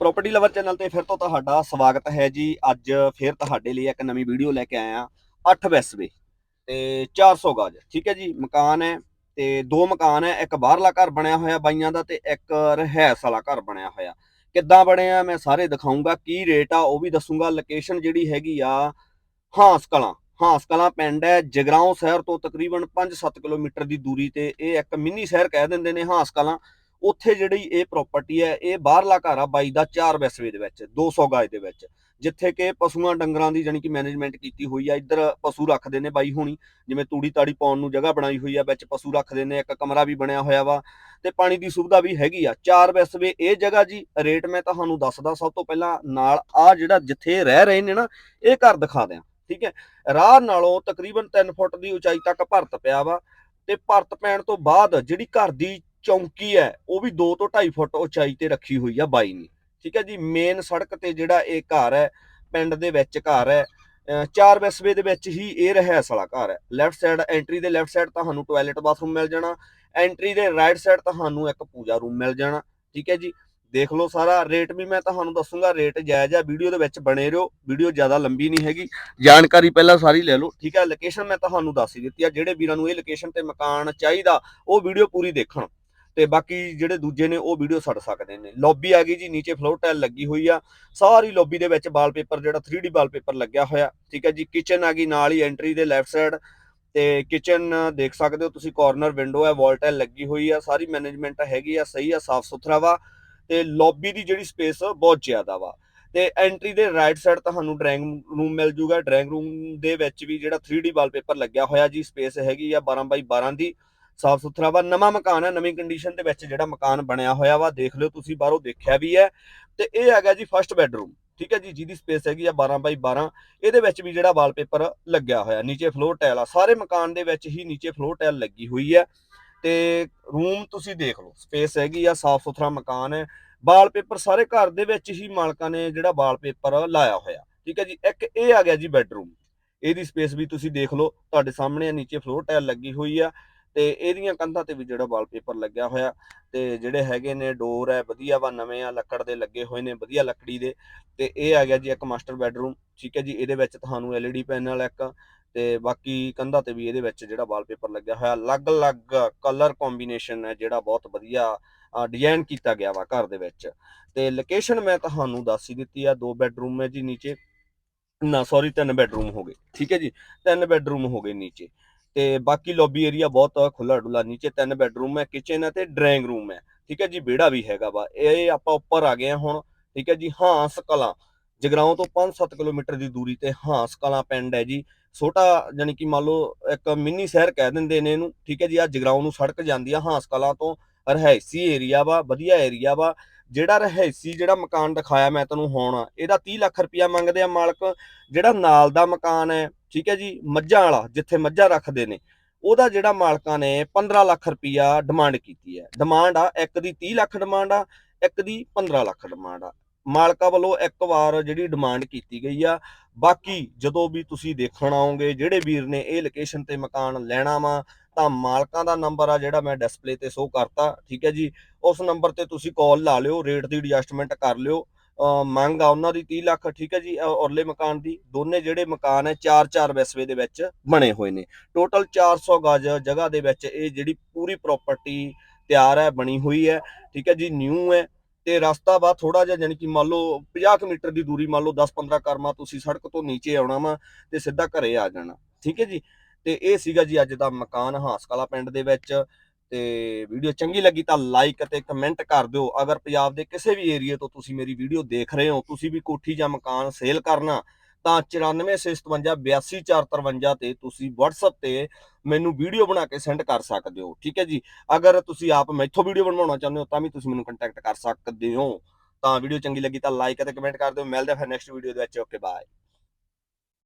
Property lover channel ਤੇ ਫਿਰ ਤੋਂ ਤੁਹਾਡਾ ਸਵਾਗਤ ਹੈ ਜੀ। ਅੱਜ ਫਿਰ ਤੁਹਾਡੇ ਲਈ ਇੱਕ ਨਵੀਂ ਵੀਡੀਓ ਲੈ ਕੇ ਆਇਆ 8 ਵੈਸਵੇ ਤੇ 400 ਗਜ, ਠੀਕ ਹੈ ਜੀ? ਮਕਾਨ ਹੈ ਤੇ ਦੋ ਮਕਾਨ ਹੈ, ਇੱਕ ਬਾਹਰਲਾ ਘਰ ਬਣਿਆ ਹੋਇਆ ਬਾਈਆਂ ਦਾ ਤੇ ਇੱਕ ਰਹਿਸ ਵਾਲਾ ਘਰ ਬਣਿਆ ਹੋਇਆ। ਕਿੱਦਾਂ ਬਣਿਆ ਮੈਂ ਸਾਰੇ ਦਿਖਾਉਂਗਾ ਕੀ ਰੇਟ ਆ ਉਹ ਵੀ ਦੱਸੂਗਾ। ਲੋਕੇਸ਼ਨ ਜਿਹੜੀ ਹੈਗੀ ਆ ਹਾਂਸ ਕਲਾਂ ਹਾਂਸ ਕਲਾਂ ਪਿੰਡ ਹੈ ਜਗਰਾਉਂ ਸ਼ਹਿਰ ਤੋਂ ਤਕਰੀਬਨ 5-7 ਕਿਲੋਮੀਟਰ ਦੀ ਦੂਰੀ ਤੇ। ਇਹ ਇੱਕ ਮਿੰਨੀ ਸ਼ਹਿਰ ਕਹਿ ਦਿੰਦੇ ਨੇ ਹਾਂਸ ਕਲਾਂ ਉੱਥੇ ਜਿਹੜੀ ਇਹ ਪ੍ਰਾਪਰਟੀ ਹੈ, ਇਹ ਬਾਹਰਲਾ ਘਰ ਆ ਬਾਈ ਦਾ 4 ਵੈਸਵੇ ਦੇ ਵਿੱਚ 200 ਗਜ ਦੇ ਵਿੱਚ, ਜਿੱਥੇ ਕਿ ਪਸ਼ੂਆਂ ਡੰਗਰਾਂ ਦੀ ਜਾਨੀ ਕਿ ਮੈਨੇਜਮੈਂਟ ਕੀਤੀ ਹੋਈ ਆ, ਇੱਧਰ ਪਸ਼ੂ ਰੱਖਦੇ ਨੇ ਬਾਈ ਹੁਣੀ, ਜਿਵੇਂ ਤੂੜੀ ਤਾੜੀ ਪਾਉਣ ਨੂੰ ਜਗ੍ਹਾ ਬਣਾਈ ਹੋਈ ਆ, ਵਿੱਚ ਪਸ਼ੂ ਰੱਖਦੇ ਨੇ, ਇੱਕ ਕਮਰਾ ਵੀ ਬਣਿਆ ਹੋਇਆ ਵਾ, ਤੇ ਪਾਣੀ ਦੀ ਸੁਵਿਧਾ ਵੀ ਹੈਗੀ ਆ 4 ਵੈਸਵੇ ਇਹ ਜਗ੍ਹਾ ਜੀ, ਰੇਟ ਮੈਂ ਤੁਹਾਨੂੰ ਦੱਸਦਾ ਸਭ ਤੋਂ ਪਹਿਲਾਂ ਨਾਲ ਆ ਜਿਹੜਾ ਜਿੱਥੇ ਰਹਿ ਰਹੇ ਨੇ ਨਾ, ਇਹ ਘਰ ਦਿਖਾ ਦਿਆਂ, ਠੀਕ ਹੈ, ਰਾਹ ਨਾਲੋਂ ਤਕਰੀਬਨ 3 ਫੁੱਟ ਦੀ ਉਚਾਈ ਤੱਕ ਭਰਤ ਪਿਆ ਵਾ, ਤੇ ਭਰਤ ਪੈਣ ਤੋਂ ਬਾਅਦ ਜਿਹੜੀ ਘਰ ਦੀ ਚੌਂਕੀ ਹੈ, ਉਹ ਵੀ 2 ਤੋਂ 2.5 ਫੁੱਟ ਉਚਾਈ ਤੇ ਰੱਖੀ ਹੋਈ ਆ ਬਾਈ ਨੇ। ਠੀਕ ਹੈ ਜੀ ਮੇਨ ਸੜਕ ਤੇ ਜਿਹੜਾ ਇਹ ਘਰ ਹੈ, ਪਿੰਡ ਦੇ ਵਿੱਚ ਘਰ ਹੈ ਚਾਰ ਬਸਵੇ ਦੇ ਵਿੱਚ ਹੀ ਇਹ ਰਹਿਸ ਵਾਲਾ ਘਰ ਹੈ। ਲੈਫਟ ਸਾਈਡ ਐਂਟਰੀ ਦੇ ਲੈਫਟ ਸਾਈਡ ਤੁਹਾਨੂੰ ਟਾਇਲਟ ਬਾਥਰੂਮ ਮਿਲ ਜਾਣਾ। ਐਂਟਰੀ ਦੇ ਰਾਈਟ ਸਾਈਡ ਤੁਹਾਨੂੰ ਇੱਕ ਪੂਜਾ ਰੂਮ ਮਿਲ ਜਾਣਾ। ਠੀਕ ਹੈ ਜੀ, ਦੇਖ ਲਓ ਸਾਰਾ ਰੇਟ ਵੀ ਮੈਂ ਤੁਹਾਨੂੰ ਦੱਸੂੰਗਾ ਰੇਟ ਜਾਇਜ਼ ਆ ਵੀਡੀਓ ਦੇ ਵਿੱਚ ਬਣੇ ਰਹੋ ਵੀਡੀਓ ਜ਼ਿਆਦਾ ਲੰਬੀ ਨਹੀਂ ਹੈਗੀ। ਜਾਣਕਾਰੀ ਪਹਿਲਾਂ ਸਾਰੀ ਲੈ ਲਓ। ਠੀਕ ਹੈ ਲੋਕੇਸ਼ਨ ਮੈਂ ਤੁਹਾਨੂੰ ਦੱਸ ਹੀ ਦਿੱਤੀ ਆ, ਜਿਹੜੇ ਵੀਰਾਂ ਨੂੰ ਇਹ ਲੋਕੇਸ਼ਨ ਤੇ ਮਕਾਨ ਚਾਹੀਦਾ, ਉਹ ਵੀਡੀਓ ਪੂਰੀ ਦੇਖਣ। ਤੇ ਬਾਕੀ ਜਿਹੜੇ ਦੂਜੇ ਨੇ ਉਹ ਵੀਡੀਓ ਛੱਡ ਸਕਦੇ ਨੇ। ਲੌਬੀ ਆ ਗਈ ਜੀ, ਨੀਚੇ ਫਲੋਰ ਟਾਇਲ ਲੱਗੀ ਹੋਈ ਆ। ਸਾਰੀ ਲੌਬੀ ਦੇ ਵਿੱਚ ਵਾਲਪੇਪਰ ਜਿਹੜਾ 3D ਵਾਲਪੇਪਰ ਲੱਗਿਆ ਹੋਇਆ। ਠੀਕ ਹੈ ਜੀ ਕਿਚਨ ਆ ਗਈ, ਨਾਲ ਹੀ ਐਂਟਰੀ ਦੇ ਲੈਫਟ ਸਾਈਡ ਤੇ ਕਿਚਨ ਦੇਖ ਸਕਦੇ ਹੋ ਤੁਸੀਂ ਕਾਰਨਰ ਵਿੰਡੋ ਹੈ ਵਾਲ ਟਾਇਲ ਲੱਗੀ ਹੋਈ ਆ। ਸਾਰੀ ਮੈਨੇਜਮੈਂਟ ਹੈਗੀ ਆ, ਸਹੀ ਆ, ਸਾਫ਼ ਸੁਥਰਾ ਵਾ। ਤੇ ਲੌਬੀ ਦੀ ਜਿਹੜੀ ਸਪੇਸ ਬਹੁਤ ਜ਼ਿਆਦਾ ਵਾ। ਤੇ ਐਂਟਰੀ ਦੇ ਰਾਈਟ ਸਾਈਡ ਤੁਹਾਨੂੰ ਡਰਾਇੰਗ ਰੂਮ ਮਿਲ ਜੂਗਾ। ਡਰਾਇੰਗ ਰੂਮ ਦੇ ਵਿੱਚ ਵੀ ਜਿਹੜਾ 3D ਵਾਲਪੇਪਰ ਲੱਗਿਆ ਹੋਇਆ ਜੀ ਸਪੇਸ ਹੈਗੀ ਆ 12 ਬਾਈ 12 ਦੀ। ਸਾਫ਼ ਸੁਥਰਾ ਵਾ ਨਵਾਂ ਮਕਾਨ ਹੈ ਨਵੀਂ ਕੰਡੀਸ਼ਨ ਦੇ ਵਿੱਚ ਜਿਹੜਾ ਮਕਾਨ ਬਣਿਆ ਹੋਇਆ ਵਾ ਦੇਖ ਲਿਓ ਤੁਸੀਂ ਬਾਹਰੋਂ ਦੇਖਿਆ ਵੀ ਹੈ। ਤੇ ਇਹ ਹੈਗਾ ਜੀ ਫਰਸਟ ਬੈਡਰੂਮ ਠੀਕ ਹੈ ਜੀ ਜਿਹਦੀ ਸਪੇਸ ਹੈਗੀ ਆ 12 ਬਾਈ 12 ਇਹਦੇ ਵਿੱਚ ਵੀ ਜਿਹੜਾ ਵਾਲਪੇਪਰ ਲੱਗਿਆ ਹੋਇਆ ਨੀਚੇ ਫਲੋਰ ਟਾਇਲ ਆ। ਸਾਰੇ ਮਕਾਨ ਦੇ ਵਿੱਚ ਹੀ ਨੀਚੇ ਫਲੋਰ ਟਾਇਲ ਲੱਗੀ ਹੋਈ ਹੈ। ਤੇ ਰੂਮ ਤੁਸੀਂ ਦੇਖ ਲਓ ਸਪੇਸ ਹੈਗੀ ਆ ਸਾਫ਼ ਸੁਥਰਾ ਮਕਾਨ ਹੈ। ਵਾਲਪੇਪਰ ਸਾਰੇ ਘਰ ਦੇ ਵਿੱਚ ਹੀ ਮਾਲਕਾਂ ਨੇ ਜਿਹੜਾ ਵਾਲਪੇਪਰ ਲਾਇਆ ਹੋਇਆ ਠੀਕ ਹੈ ਜੀ। ਇੱਕ ਇਹ ਆ ਗਿਆ ਜੀ ਬੈਡਰੂਮ ਇਹਦੀ ਸਪੇਸ ਵੀ ਤੁਸੀਂ ਦੇਖ ਲਓ ਤੁਹਾਡੇ ਸਾਹਮਣੇ ਆ, ਨੀਚੇ ਫਲੋਰ ਟਾਇਲ ਲੱਗੀ ਹੋਈ ਆ। ਤੇ ਇਹਦੀਆਂ ਕੰਧਾਂ ਤੇ ਵੀ ਜਿਹੜਾ ਵਾਲਪੇਪਰ ਲੱਗਿਆ ਹੋਇਆ ਤੇ ਜਿਹੜੇ ਹੈਗੇ ਨੇ ਡੋਰ ਹੈ, ਵਧੀਆ ਵਾ, ਨਵੇਂ ਆ, ਲੱਕੜ ਦੇ ਲੱਗੇ ਹੋਏ ਨੇ, ਵਧੀਆ ਲੱਕੜੀ ਦੇ ਤੇ ਇਹ ਆ ਗਿਆ ਜੀ ਇੱਕ ਮਾਸਟਰ ਬੈੱਡਰੂਮ ਠੀਕ ਹੈ ਜੀ, ਇਹਦੇ ਵਿੱਚ ਤੁਹਾਨੂੰ LED ਪੈਨਲ ਇੱਕ ਤੇ ਬਾਕੀ ਕੰਧਾਂ ਤੇ ਵੀ ਇਹਦੇ ਵਿੱਚ ਜਿਹੜਾ ਵਾਲਪੇਪਰ ਲੱਗਿਆ ਹੋਇਆ, ਅਲੱਗ-ਅਲੱਗ ਕਲਰ ਕੰਬੀਨੇਸ਼ਨ ਹੈ ਜਿਹੜਾ ਬਹੁਤ ਵਧੀਆ ਡਿਜ਼ਾਈਨ ਕੀਤਾ ਗਿਆ ਵਾ ਘਰ ਦੇ ਵਿੱਚ। ਤੇ ਲੋਕੇਸ਼ਨ ਮੈਂ ਤੁਹਾਨੂੰ ਦੱਸ ਹੀ ਦਿੱਤੀ ਆ, ਦੋ ਬੈਡਰੂਮ ਹੈ ਜੀ ਨੀਚੇ, ਨਾ ਸੌਰੀ ਤਿੰਨ ਬੈਡਰੂਮ ਹੋ ਗਏ, ਠੀਕ ਹੈ ਜੀ, ਤਿੰਨ ਬੈਡਰੂਮ ਹੋ ਗਏ ਨੀਚੇ। ਤੇ ਬਾਕੀ ਲੌਬੀ ਏਰੀਆ ਬਹੁਤ ਖੁੱਲਾ ਡੁੱਲਾ ਨੀਚੇ ਤਿੰਨ ਬੈਡਰੂਮ ਹੈ ਕਿਚਨ ਹੈ ਤੇ ਡਰਾਇੰਗ ਰੂਮ ਹੈ। ਠੀਕ ਹੈ ਜੀ, ਵਿਹੜਾ ਵੀ ਹੈਗਾ ਵਾ। ਇਹ ਆਪਾਂ ਉੱਪਰ ਆ ਗਏ ਹੁਣ। ਠੀਕ ਹੈ ਜੀ, ਹਾਂਸ ਕਲਾਂ। ਜਗਰਾਉਂ ਤੋਂ 5-7 ਕਿਲੋਮੀਟਰ ਦੀ ਦੂਰੀ ਤੇ ਹਾਂਸ ਕਲਾਂ ਪਿੰਡ ਹੈ ਜੀ। ਛੋਟਾ ਯਾਨੀ ਕਿ ਮੰਨ ਲਓ ਇੱਕ ਮਿੰਨੀ ਸ਼ਹਿਰ ਕਹਿ ਦਿੰਦੇ ਨੇ ਇਹਨੂੰ। ਠੀਕ ਹੈ ਜੀ ਆ ਜਗਰਾਉਂ ਨੂੰ ਸੜਕ ਜਾਂਦੀ ਆ ਹਾਂਸ ਕਲਾਂ ਤੋਂ। ਰਹਿਸੀ ਏਰੀਆ ਵਾ, ਵਧੀਆ ਏਰੀਆ ਵਾ। ਜਿਹੜਾ ਰਹਿਸੀ ਜਿਹੜਾ ਮਕਾਨ ਦਿਖਾਇਆ ਮੈਂ ਤੈਨੂੰ ਹੁਣ, ਇਹਦਾ 30 ਲੱਖ ਰੁਪਇਆ ਮੰਗਦੇ ਆ ਮਾਲਕ। ਜਿਹੜਾ ਨਾਲ ਦਾ ਮਕਾਨ ਹੈ ਠੀਕ ਹੈ ਜੀ, ਮੱਝਾਂ ਵਾਲਾ, ਜਿੱਥੇ ਮੱਝਾਂ ਰੱਖਦੇ ਨੇ, ਉਹਦਾ ਜਿਹੜਾ ਮਾਲਕਾਂ ਨੇ 15 ਲੱਖ ਰੁਪਇਆ ਡਿਮਾਂਡ ਕੀਤੀ ਹੈ। ਡਿਮਾਂਡ ਆ, ਇੱਕ ਦੀ 30 ਲੱਖ ਡਿਮਾਂਡ ਆ, ਇੱਕ ਦੀ 15 ਲੱਖ ਡਿਮਾਂਡ ਆ। ਮਾਲਕਾਂ ਵੱਲੋਂ ਇੱਕ ਵਾਰ ਜਿਹੜੀ ਡਿਮਾਂਡ ਕੀਤੀ ਗਈ ਆ, ਬਾਕੀ ਜਦੋਂ ਵੀ ਤੁਸੀਂ ਦੇਖਣ ਆਓਗੇ, ਜਿਹੜੇ ਵੀਰ ਨੇ ਇਹ ਲੋਕੇਸ਼ਨ ਤੇ ਮਕਾਨ ਲੈਣਾ ਵਾ, ਤਾਂ ਮਾਲਕਾਂ ਦਾ ਨੰਬਰ ਆ ਜਿਹੜਾ ਮੈਂ ਡਿਸਪਲੇ ਤੇ ਸ਼ੋ ਕਰਤਾ, ਠੀਕ ਹੈ ਜੀ। ਉਸ ਨੰਬਰ ਤੇ ਤੁਸੀਂ ਕਾਲ ਲਾ ਲਿਓ ਰੇਟ ਦੀ ਐਡਜਸਟਮੈਂਟ ਕਰ ਲਿਓ। ਮੰਗ ਆ ਉਹਨਾਂ ਦੀ 30 ਲੱਖ, ਠੀਕ ਹੈ ਜੀ ਔਰਲੇ ਮਕਾਨ ਦੀ। ਦੋਨੇ ਜਿਹੜੇ ਮਕਾਨ ਹੈ 4-4 ਵੈਸਵੇ ਦੇ ਵਿੱਚ ਬਣੇ ਹੋਏ ਨੇ। ਟੋਟਲ 400 ਗਜ ਜਗ੍ਹਾ ਦੇ ਵਿੱਚ ਇਹ ਜਿਹੜੀ ਪੂਰੀ ਪ੍ਰਾਪਰਟੀ ਤਿਆਰ ਹੈ, ਬਣੀ ਹੋਈ ਹੈ, ਠੀਕ ਹੈ ਜੀ ਨਿਊ ਹੈ। ਤੇ ਰਸਤਾ ਵਾ ਥੋੜਾ ਜਿਹਾ ਜਾਨੀ ਕਿ ਮੰਨ ਲਓ 50 ਕੁ ਮੀਟਰ ਦੀ ਦੂਰੀ, ਮੰਨ ਲਓ 10-15 ਕਰਮਾ, ਤੁਸੀਂ ਸੜਕ ਤੋਂ ਨੀਚੇ ਆਉਣਾ ਵਾ ਤੇ ਸਿੱਧਾ ਘਰੇ ਆ ਜਾਣਾ, ਠੀਕ ਹੈ ਜੀ। ਤੇ ਇਹ ਸੀਗਾ ਜੀ ਅੱਜ ਦਾ ਮਕਾਨ, ਹਾਸਕਾਲਾ ਪਿੰਡ ਦੇ ਵਿੱਚ। ਤੇ ਵੀਡੀਓ ਚੰਗੀ ਲੱਗੀ ਤਾਂ ਲਾਈਕ ਅਤੇ ਕਮੈਂਟ ਕਰ ਦਿਓ। ਅਗਰ ਪੰਜਾਬ ਦੇ ਕਿਸੇ ਵੀ ਏਰੀਆ ਤੋਂ ਤੁਸੀਂ ਮੇਰੀ ਵੀਡੀਓ ਦੇਖ ਰਹੇ ਹੋ, ਤੁਸੀਂ ਵੀ ਕੋਠੀ ਜਾਂ ਮਕਾਨ ਸੇਲ ਕਰਨਾ, ਤਾਂ 9465 ਤੇ ਤੁਸੀਂ WhatsApp ਤੇ ਮੈਨੂੰ ਵੀਡੀਓ ਬਣਾ ਕੇ ਸੈਂਡ ਕਰ ਸਕਦੇ ਹੋ, ਠੀਕ ਹੈ ਜੀ? ਅਗਰ ਤੁਸੀਂ ਆਪ ਮੈਥੋਂ ਵੀਡੀਓ ਬਣਵਾਉਣਾ ਚਾਹੁੰਦੇ ਹੋ, ਤਾਂ ਵੀ ਤੁਸੀਂ ਮੈਨੂੰ ਕੰਟੈਕਟ ਕਰ ਸਕਦੇ ਹੋ। ਤਾਂ ਵੀਡੀਓ ਚੰਗੀ ਲੱਗੀ ਤਾਂ ਲਾਈਕ ਅਤੇ ਕਮੈਂਟ ਕਰ ਦਿਓ। ਮਿਲਦੇ ਹਾਂ ਫਿਰ ਨੈਕਸਟ ਵੀਡੀਓ ਦੇ ਵਿੱਚ। Okay bye